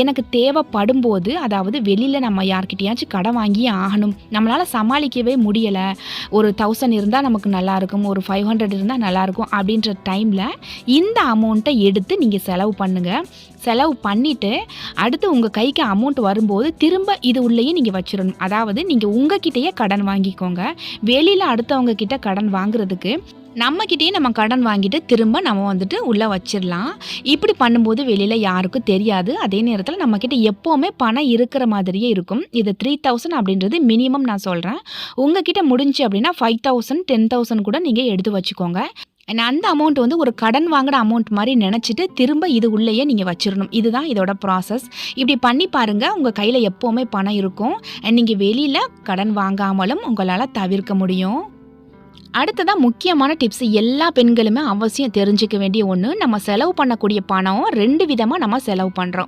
எனக்கு தேவைப்படும் போது அதாவது வெளியில் நம்ம யார்கிட்டயாச்சும் கடன் வாங்கியே ஆகணும். நம்மளால் சமாளிக்கவே முடியலை. ஒரு தௌசண்ட் இருந்தால் நமக்கு நல்லாயிருக்கும் ஒரு ஃபைவ் ஹண்ட்ரட் இருந்தால் நல்லாயிருக்கும் அப்படின்ற டைமில் இந்த அமௌண்ட்டை எடுத்து நீங்கள் செலவு பண்ணுங்கள் செலவு பண்ணிவிட்டு அடுத்து உங்கள் கைக்கு அமௌண்ட் வரும்போது திரும்ப இது உள்ளேயே நீங்கள் வச்சிடணும் அதாவது நீங்கள் உங்ககிட்டயே கடன் வாங்கிக்கோங்க. வெளியில் அடுத்தவங்க கிட்ட கடன் வாங்குறதுக்கு நம்மக்கிட்டேயே நம்ம கடன் வாங்கிட்டு திரும்ப நம்ம வந்துட்டு உள்ளே வச்சிடலாம். இப்படி பண்ணும்போது வெளியில் யாருக்கும் தெரியாது. அதே நேரத்தில் நம்மக்கிட்ட எப்போவுமே பணம் இருக்கிற மாதிரியே இருக்கும். இது த்ரீ தௌசண்ட் அப்படின்றது மினிமம் நான் சொல்கிறேன் உங்ககிட்ட முடிஞ்சு அப்படின்னா ஃபைவ் தௌசண்ட் டென் தௌசண்ட் கூட நீங்கள் எடுத்து வச்சுக்கோங்க. நான் அந்த அமௌண்ட் வந்து ஒரு கடன் வாங்கின அமௌண்ட் மாதிரி நினச்சிட்டு திரும்ப இது உள்ளேயே நீங்கள் வச்சிடணும். இதுதான் இதோட ப்ராசஸ் இப்படி பண்ணி பாருங்கள் உங்கள் கையில் எப்போவுமே பணம் இருக்கும். நீங்கள் வெளியில் கடன் வாங்காமலும் உங்களால் தவிர்க்க முடியும். அடுத்ததாக முக்கியமான டிப்ஸ் எல்லா பெண்களுமே அவசியம் தெரிஞ்சுக்க வேண்டிய ஒன்று நம்ம செலவு பண்ணக்கூடிய பணம் ரெண்டு விதமாக நம்ம செலவு பண்ணுறோம்